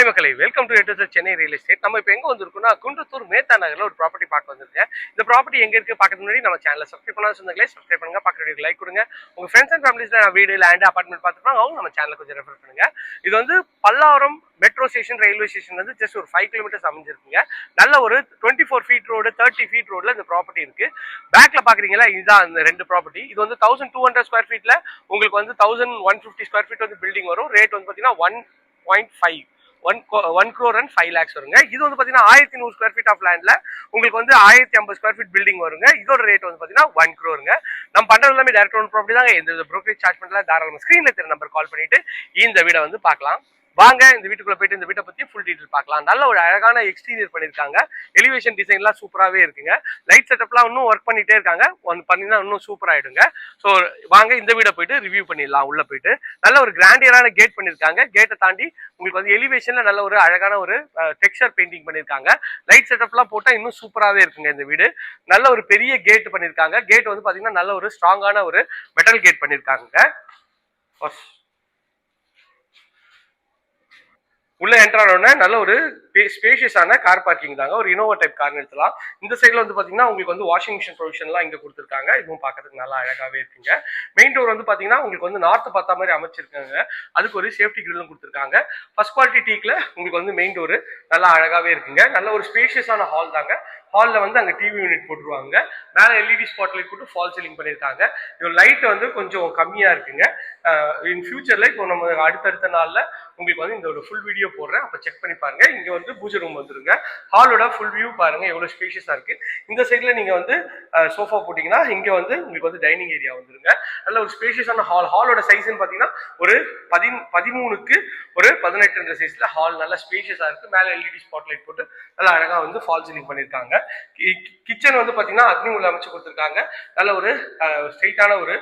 Hi மக்களை welcome to எட்டு Chennai real estate நம்ம இப்போ எங்கே வந்திருக்கோம்னா குன்றத்தூர் மேத்தா நகரில் ஒரு ப்ராப்பர்ட்டி பார்க்க வந்திருக்கேன். இந்த ப்ராப்பர்ட்டி எங்கே இருக்கு பார்க்கறதுக்கு முன்னாடி நம்ம சேனலை சப்ஸ்கிரைப் பண்ணாத சொந்தங்களே சப்ஸ்கிரைப் பண்ணுங்க பக்கத்து லைக் கொடுங்க. உங்க ஃப்ரெண்ட்ஸ் அண்ட் ஃபேமிலிஸில் நான் வீடு லேண்ட் அபார்ட்மெண்ட் பார்த்துருப்பாங்க அவங்க நம்ம சேனலை கொஞ்சம் ரெஃபர் பண்ணுங்க. இது வந்து Pallavaram metro station railway station வந்து ஜஸ்ட் ஒரு ஃபைவ் கிலோமீட்டர்ஸ் அமைஞ்சிருக்குங்க. நல்ல ஒரு twenty four feet road thirty feet ரோடில் இந்த ப்ராப்பர்ட்டி இருக்கு. பேக்ல பாக்குறீங்களா இதுதான் அந்த ரெண்டு ப்ராப்பர்ட்டி இது வந்து தௌசண்ட் டூ ஹண்ட்ரட் ஸ்கொயர் ஃபீட்டில் உங்களுக்கு வந்து thousand one fifty square feet வந்து பில்டிங் வரும். ரேட் வந்து பார்த்தீங்கன்னா one point five one one crore and five lakhs வருங்க. இது வந்து பார்த்தீங்கன்னா ஆயிரத்தி நூறு ஸ்கொயர் ஃபீட் ஆஃப் லேண்டில் உங்களுக்கு வந்து ஆயிரத்தி ஐம்பது ஸ்கொயர் ஃபீட் பில்டிங் வருங்க. இதோட ரேட் வந்து பார்த்தீங்கன்னா ஒன் க்ரோருங்க நம்ம பண்றது எல்லாமே டேரக்ட் ஒன் ப்ராப்பர்ட்டி தாங்க. எந்த ப்ரோக்கரேஜ் சார்ஜ் பண்ணல தாராளமாக ஸ்க்ரீனில் தெரிய நம்பர் கால் பண்ணிட்டு இந்த வீடை வந்து பார்க்கலாம். வாங்க இந்த வீட்டுக்குள்ள போயிட்டு இந்த வீட்டை பத்தி ஃபுல் டீட்டெயில் பார்க்கலாம். நல்ல ஒரு அழகான எக்ஸ்டீரியர் பண்ணிருக்காங்க எலிவேஷன் டிசைன்லாம் சூப்பராகவே இருக்குங்க. லைட் செட்டப்லாம் இன்னும் ஒர்க் பண்ணிட்டே இருக்காங்க. ஒன் பண்ணினா இன்னும் சூப்பர் ஆயிடுங்க. ஸோ வாங்க இந்த வீடை போயிட்டு ரிவ்யூ பண்ணிடலாம் உள்ள போயிட்டு. நல்ல ஒரு கிராண்டியரான கேட் பண்ணிருக்காங்க கேட்டை தாண்டி உங்களுக்கு வந்து எலிவேஷன்ல நல்ல ஒரு அழகான ஒரு டெக்ஸ்சர் பெயிண்டிங் பண்ணிருக்காங்க லைட் செட்டப்லாம் போட்டால் இன்னும் சூப்பராகவே இருக்குங்க இந்த வீடு. நல்ல ஒரு பெரிய கேட் பண்ணிருக்காங்க கேட் வந்து பார்த்தீங்கன்னா நல்ல ஒரு ஸ்ட்ராங்கான ஒரு மெட்டல் கேட் பண்ணிருக்காங்க உள்ள என்டர் ஆனோடனே நல்ல ஒரு ஸ்பேஷியஸான கார் பார்க்கிங் தாங்க. ஒரு இனோவா டைப் கார் நிறுத்தலாம். இந்த சைடில் வந்து பார்த்தீங்கன்னா உங்களுக்கு வந்து வாஷிங் மிஷின் ப்ரொவிஷன்லாம் இங்கே கொடுத்துருக்காங்க. இதுவும் பார்க்கறதுக்கு நல்லா அழகாகவே இருக்குங்க. மெயின் டோர் வந்து பார்த்தீங்கன்னா உங்களுக்கு வந்து நார்த்து பார்த்தா மாதிரி அமைச்சிருக்காங்க. அதுக்கு ஒரு சேஃப்டி கிரில்லும் கொடுத்துருக்காங்க. ஃபர்ஸ்ட் குவாலிட்டி டீக்கில் உங்களுக்கு வந்து மெயின் டோர் நல்லா அழகாகவே இருக்குங்க. நல்ல ஒரு ஸ்பேஷியஸான ஹால் தாங்க. ஹாலில் வந்து அங்கே டிவி யூனிட் போட்டுருவாங்க. மேலே எல்இடி ஸ்பாட் லைட் போட்டு ஃபால் சீலிங் பண்ணியிருக்காங்க. இதோட லைட் வந்து கொஞ்சம் கம்மியாக இருக்குங்க. இன் ஃபியூச்சரில் இப்போ நம்ம அடுத்தடுத்த நாளில் உங்களுக்கு வந்து இந்த ஒரு ஃபுல் வீடியோ போடுறேன். அப்போ செக் பண்ணி பாருங்க. இங்கே வந்து பூஜை ரூம் வந்துருங்க. ஹாலோட ஃபுல் வியூ பாருங்க எவ்வளோ ஸ்பேஷியஸாக இருக்கு. இந்த சைடில் நீங்கள் வந்து சோஃபா போட்டிங்கன்னா இங்கே வந்து உங்களுக்கு வந்து டைனிங் ஏரியா வந்துருங்க. நல்ல ஒரு ஸ்பேஷியஸான ஹால் ஹாலோட சைஸ்ன்னு பார்த்தீங்கன்னா ஒரு பதி பதிமூணுக்கு ஒரு பதினெட்டுன்ற சைஸில் ஹால் நல்லா ஸ்பேஷியஸாக இருக்குது மேலே எல்இடி ஸ்பாட் லைட் போட்டு நல்லா அழகாக வந்து ஃபால் சீலிங் பண்ணியிருக்காங்க கிச்சன் வந்து பார்த்தீங்கன்னா அக்னி உள்ள அமைச்சு கொடுத்துருக்காங்க. நல்ல ஒரு ஸ்ட்ரெயிட்டான ஒரு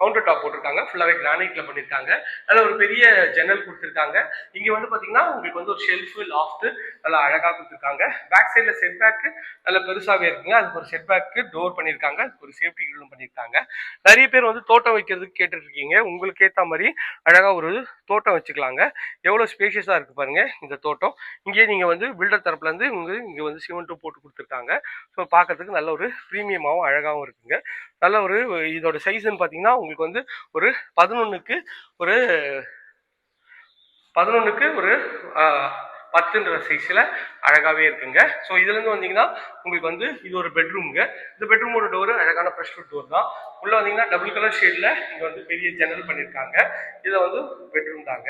கவுண்டர் டாப் போட்டிருக்காங்க. ஃபுல்லாகவே கிரானைட்ல பண்ணியிருக்காங்க நல்ல ஒரு பெரிய ஜன்னல் கொடுத்துருக்காங்க. இங்கே வந்து பார்த்தீங்கன்னா உங்களுக்கு வந்து ஒரு ஷெல்ஃபு லாஃப்ட் நல்லா அழகாக கொடுத்துருக்காங்க. பேக் சைடில் செட் பேக்கு நல்ல பெருசாகவே இருக்குங்க. அதுக்கு ஒரு செட் பேக்கு டோர் பண்ணியிருக்காங்க அதுக்கு ஒரு சேஃப்டி கிரிலும் பண்ணியிருக்காங்க நிறைய பேர் வந்து தோட்டம் வைக்கிறதுக்கு கேட்டுட்ருக்கீங்க. உங்களுக்கு ஏற்ற மாதிரி அழகாக ஒரு தோட்டம் வச்சுக்கலாங்க. எவ்வளோ ஸ்பேஷியஸாக இருக்கு பாருங்க இந்த தோட்டம். இங்கேயே நீங்கள் வந்து பில்டர் தரப்புலேருந்து உங்களுக்கு இங்கே வந்து சிமெண்ட்டும் போட்டு கொடுத்துருக்காங்க. ஸோ பார்க்கறதுக்கு நல்ல ஒரு ப்ரீமியமாகவும் அழகாகவும் இருக்குங்க. நல்ல ஒரு இதோட சைஸ்ன்னு பார்த்தீங்கன்னா உங்களுக்கு வந்து ஒரு பதினொன்றுக்கு ஒரு பதினொன்றுக்கு ஒரு பத்துன்ற சைஸில் அழகாகவே இருக்குங்க. ஸோ இதுலேருந்து வந்தீங்கன்னா உங்களுக்கு வந்து இது ஒரு பெட்ரூம்ங்க இந்த பெட்ரூமோட டோரு அழகான ப்ரெஷ் டோர் தான். உள்ளே வந்தீங்கன்னா டபுள் கலர் ஷேடில் இங்கே வந்து பெரிய ஜன்னல் பண்ணியிருக்காங்க இதில் வந்து பெட்ரூம் தாங்க.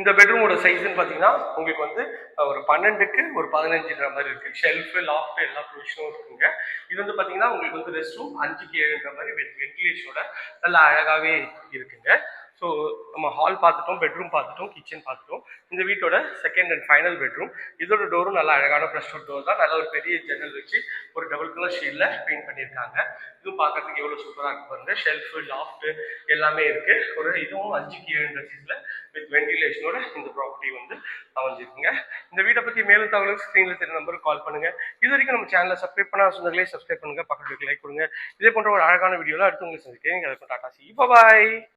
இந்த பெட்ரூமோட சைஸ்ன்னு பார்த்தீங்கன்னா உங்களுக்கு வந்து ஒரு பன்னெண்டுக்கு ஒரு பதினஞ்சுன்ற மாதிரி இருக்கு. ஷெல்ஃபு லாஃப்ட் எல்லா ப்ரொவிஷனும் இருக்குங்க. இது வந்து பார்த்தீங்கன்னா உங்களுக்கு வந்து ரெஸ்ட் ரூம் அஞ்சுக்கு ஏழுன்ற மாதிரி வென்டிலேஷனோட நல்லா அழகாகவே இருக்குங்க. ஸோ நம்ம ஹால் பார்த்துட்டோம் பெட்ரூம் பார்த்துட்டோம் கிச்சன் பார்த்துட்டோம். இந்த வீட்டோட செகண்ட் அண்ட் ஃபைனல் பெட்ரூம் இதோட டோரும் நல்லா அழகான ப்ரெஷ் டூ டோர் தான். நல்ல ஒரு பெரிய ஜன்னல் வச்சு ஒரு டபுள் கலர் ஷீல்டில் பெயிண்ட் பண்ணியிருக்காங்க. இதுவும் பார்க்கறதுக்கு எவ்வளோ சூப்பராக இருக்கு பாருங்க. ஷெல்ஃபு லாஃப்ட்டு எல்லாமே இருக்கு. ஒரு இதுவும் அஞ்சுக்கு ஏழுன்ற சீஸில் வித் வென்டிலேஷனோட இந்த ப்ராப்பர்ட்டி வந்து அமைஞ்சிருக்குங்க. இந்த வீட்டை பற்றி மேலும் தகவலுக்கு ஸ்க்ரீனில் தெரிய நம்பருக்கு கால் பண்ணுங்க. இது வரைக்கும் நம்ம சேனலை சப்ஸ்கிரைப் பண்ணாத சொந்தங்களே சப்ஸ்கிரைப் பண்ணுங்க. பக்கத்துக்கு லைக் கொடுங்க. இதே போன்ற ஒரு அழகான வீடியோவில் அடுத்து உங்களுக்கு சந்திக்கிறேன். Tata C. பாய்